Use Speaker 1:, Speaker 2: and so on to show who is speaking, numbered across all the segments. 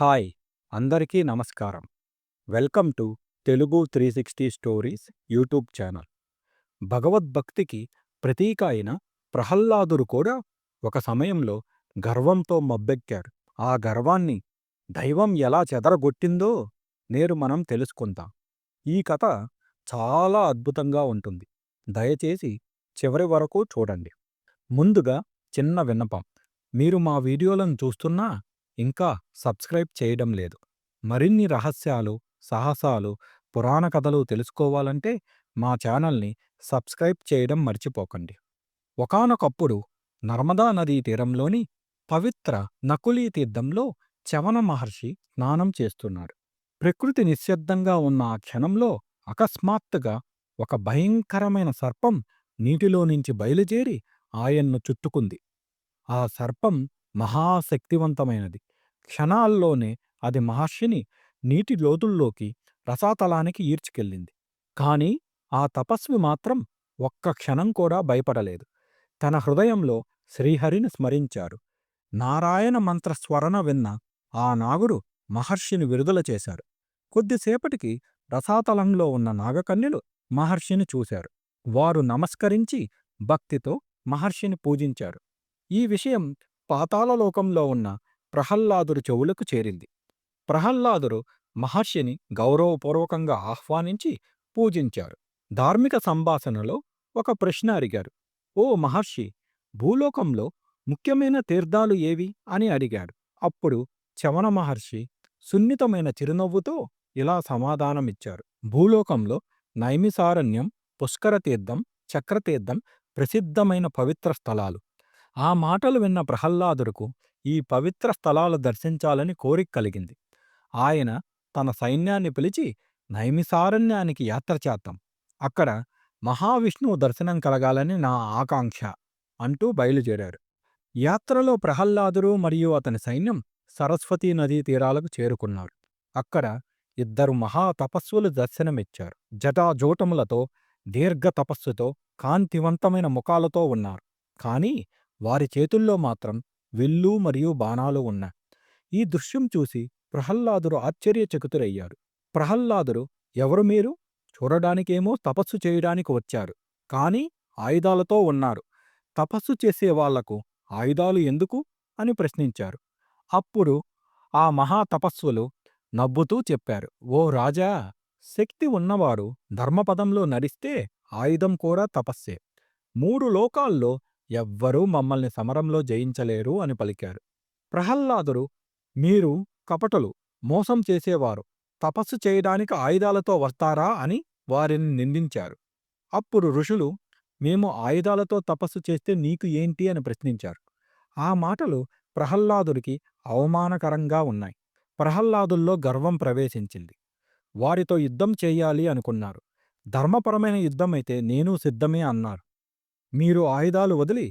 Speaker 1: Hi అందరికీ నమస్కారం. Welcome to Telugu three sixty stories YouTube channel. భగవద్భక్తికి ప్రతీక అయిన ప్రహ్లాదుడు కూడా ఒక సమయంలో గర్వంతో మబ్బెక్కారు ఆ గర్వాన్ని దైవం ఎలా చెదరగొట్టిందో నేడు మనం తెలుసుకుందాం. ఈ కథ చాలా అద్భుతంగా ఉంటుంది. దయచేసి చివరి వరకు చూడండి. ముందుగా చిన్న విన్నపం. మీరు మా వీడియోలను చూస్తున్నా ఇంకా సబ్స్క్రైబ్ చేయడం లేదు. మరిన్ని రహస్యాలు సాహసాలు పురాణ కథలు తెలుసుకోవాలంటే మా ఛానల్ని సబ్స్క్రైబ్ చేయడం మర్చిపోకండి. ఒకానొకప్పుడు నర్మదా నదీ తీరంలోని పవిత్ర నకులీ తీర్థంలో చవన మహర్షి స్నానం చేస్తున్నాడు. ప్రకృతి నిశ్శబ్దంగా ఉన్న ఆ క్షణంలో అకస్మాత్తుగా ఒక భయంకరమైన సర్పం నీటిలో నుంచి బయలుదేరి ఆయన్ను చుట్టుకుంది. ఆ సర్పం మహాశక్తివంతమైనది. క్షణాల్లోనే అది మహర్షిని నీటి లోతుల్లోకి రసాతలానికి ఈడ్చుకెళ్ళింది. కాని ఆ తపస్వి మాత్రం ఒక్క క్షణం కూడా భయపడలేదు. తన హృదయంలో శ్రీహరిని స్మరించాడు నారాయణ మంత్ర స్వరన విన్న ఆ నాగుడు మహర్షిని విడుదల చేశాడు. కొద్దిసేపటికి రసాతలంలో ఉన్న నాగకన్యలు మహర్షిని చూశారు. వారు నమస్కరించి భక్తితో మహర్షిని పూజించారు. ఈ విషయం పాతాళలోకంలో ఉన్న ప్రహ్లాదుడి చెవులకు చేరింది. ప్రహ్లాదుడు మహర్షిని గౌరవపూర్వకంగా ఆహ్వానించి పూజించారు. ధార్మిక సంభాషణలో ఒక ప్రశ్న అడిగారు. ఓ మహర్షి భూలోకంలో ముఖ్యమైన తీర్థాలు ఏవి? అని అడిగాడు. అప్పుడు చవన మహర్షి సున్నితమైన చిరునవ్వుతో ఇలా సమాధానమిచ్చారు. భూలోకంలో నైమిసారణ్యం పుష్కరతీర్థం చక్రతీర్థం ప్రసిద్ధమైన పవిత్ర స్థలాలు. ఆ మాటలు విన్న ప్రహ్లాదుడుకు ఈ పవిత్ర స్థలాలు దర్శించాలని కోరిక కలిగింది. ఆయన తన సైన్యాన్ని పిలిచి నైమిసారణ్యానికి యాత్ర చేద్దాం. అక్కడ మహావిష్ణువు దర్శనం కలగాలని నా ఆకాంక్ష అంటూ బయలుదేరారు. యాత్రలో ప్రహ్లాదుడు మరియు అతని సైన్యం సరస్వతీ నదీ తీరాలకు చేరుకున్నారు. అక్కడ ఇద్దరు మహాతపస్సులు దర్శనమిచ్చారు. జటాజోటములతో దీర్ఘ తపస్సుతో కాంతివంతమైన ముఖాలతో ఉన్నారు. కాని వారి చేతుల్లో మాత్రం విల్లు మరియు బాణాలు ఉన్న. ఈ దృశ్యం చూసి ప్రహ్లాదుడు ఆశ్చర్యచకితురయ్యారు ప్రహ్లాదుడు ఎవరు మీరు? చూడడానికేమో తపస్సు చేయడానికి వచ్చారు. కాని ఆయుధాలతో ఉన్నారు. తపస్సు చేసే వాళ్ళకు ఆయుధాలు ఎందుకు అని ప్రశ్నించారు. అప్పుడు ఆ మహా తపస్సులు నవ్వుతూ చెప్పారు ఓ రాజా శక్తి ఉన్నవారు ధర్మపదంలో నడిస్తే ఆయుధం కూడా తపస్సే. మూడు లోకాల్లో ఎవ్వరూ మమ్మల్ని సమరంలో జయించలేరు అని పలికారు. ప్రహ్లాదుడు మీరు కపటలు మోసం చేసేవారు తపస్సు చేయడానికి ఆయుధాలతో వస్తారా? అని వారిని నిందించారు. అప్పుడు ఋషులు మేము ఆయుధాలతో తపస్సు చేస్తే నీకు ఏంటి? అని ప్రశ్నించారు. ఆ మాటలు ప్రహ్లాదుడికి అవమానకరంగా ఉన్నాయి. ప్రహ్లాదుల్లో గర్వం ప్రవేశించింది. వారితో యుద్ధం చెయ్యాలి అనుకున్నారు. ధర్మపరమైన యుద్ధమైతే నేను సిద్ధమే అన్నారు. మీరు ఆయుధాలు వదిలి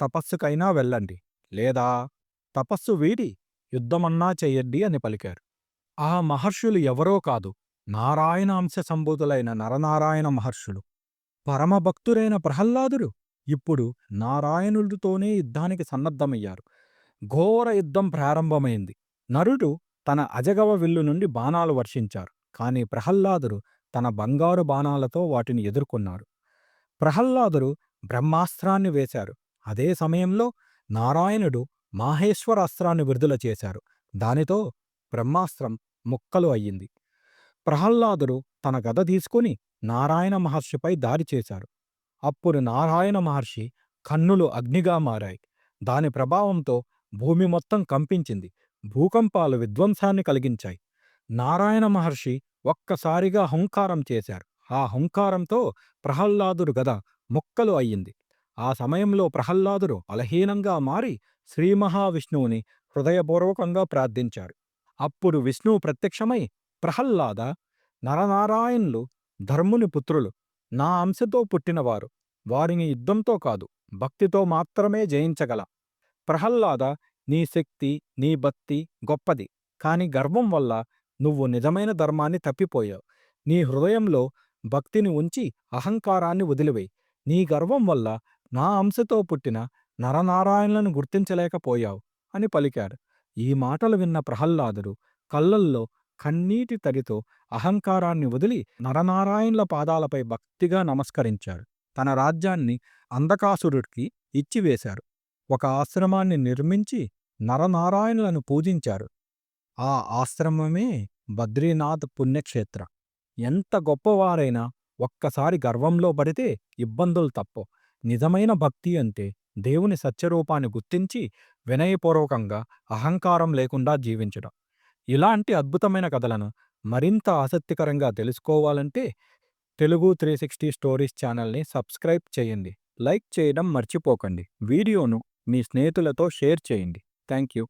Speaker 1: తపస్సుకైనా వెళ్ళండి. లేదా తపస్సు వీడి యుద్ధమన్నా చెయ్యండి అని పలికారు. ఆ మహర్షులు ఎవరో కాదు నారాయణాంశ సంబూతులైన నరనారాయణ మహర్షులు. పరమభక్తురైన ప్రహ్లాదుడు ఇప్పుడు నారాయణుడితోనే యుద్ధానికి సన్నద్ధమయ్యారు. ఘోర యుద్ధం ప్రారంభమైంది. నరుడు తన అజగవ విల్లు నుండి బాణాలు వర్షించారు. కాని ప్రహ్లాదుడు తన బంగారు బాణాలతో వాటిని ఎదుర్కొన్నారు. ప్రహ్లాదుడు బ్రహ్మాస్త్రాన్ని వేశారు. అదే సమయంలో నారాయణుడు మాహేశ్వరాస్త్రాన్ని విడుదల చేశారు. దానితో బ్రహ్మాస్త్రం ముక్కలు అయ్యింది. ప్రహ్లాదుడు తన గద తీసుకుని నారాయణ మహర్షిపై దారి చేశారు. అప్పుడు నారాయణ మహర్షి కన్నులు అగ్నిగా మారాయి. దాని ప్రభావంతో భూమి మొత్తం కంపించింది. భూకంపాలు విధ్వంసాన్ని కలిగించాయి. నారాయణ మహర్షి ఒక్కసారిగా హుంకారం చేశారు. ఆ హుంకారంతో ప్రహ్లాదుడు గద ముక్కలు అయ్యింది. ఆ సమయంలో ప్రహ్లాదుడు బలహీనంగా మారి శ్రీ మహావిష్ణువుని హృదయపూర్వకంగా ప్రార్థించారు అప్పుడు విష్ణువు ప్రత్యక్షమై ప్రహ్లాద నరనారాయణులు ధర్ముని పుత్రులు నా అంశతో పుట్టినవారు వారిని యుద్ధంతో కాదు భక్తితో మాత్రమే జయించగల. ప్రహ్లాద నీ శక్తి నీ భక్తి గొప్పది కాని గర్వం వల్ల నువ్వు నిజమైన ధర్మాన్ని తప్పిపోయావు. నీ హృదయంలో భక్తిని ఉంచి అహంకారాన్ని వదిలివేయి. నీ గర్వం వల్ల నా అంశతో పుట్టిన నరనారాయణులను గుర్తించలేకపోయావు అని పలికాడు. ఈ మాటలు విన్న ప్రహ్లాదుడు కళ్ళల్లో కన్నీటి తడితో అహంకారాన్ని వదిలి నరనారాయణుల పాదాలపై భక్తిగా నమస్కరించారు తన రాజ్యాన్ని అంధకాసురుడికి ఇచ్చివేశారు. ఒక ఆశ్రమాన్ని నిర్మించి నరనారాయణులను పూజించారు. ఆ ఆశ్రమమే బద్రీనాథ్ పుణ్యక్షేత్ర. ఎంత గొప్పవారైనా ఒక్కసారి గర్వంలో పడితే ఇబ్బందులు తప్పవు. నిజమైన భక్తి అంటే దేవుని సత్యరూపాన్ని గుర్తించి వినయపూర్వకంగా అహంకారం లేకుండా జీవించడం. ఇలాంటి అద్భుతమైన కథలను మరింత ఆసక్తికరంగా తెలుసుకోవాలంటే తెలుగు త్రీ సిక్స్టీ స్టోరీస్ ఛానల్ని సబ్స్క్రైబ్ చేయండి. లైక్ చేయడం మర్చిపోకండి. వీడియోను మీ స్నేహితులతో షేర్ చేయండి. Thank you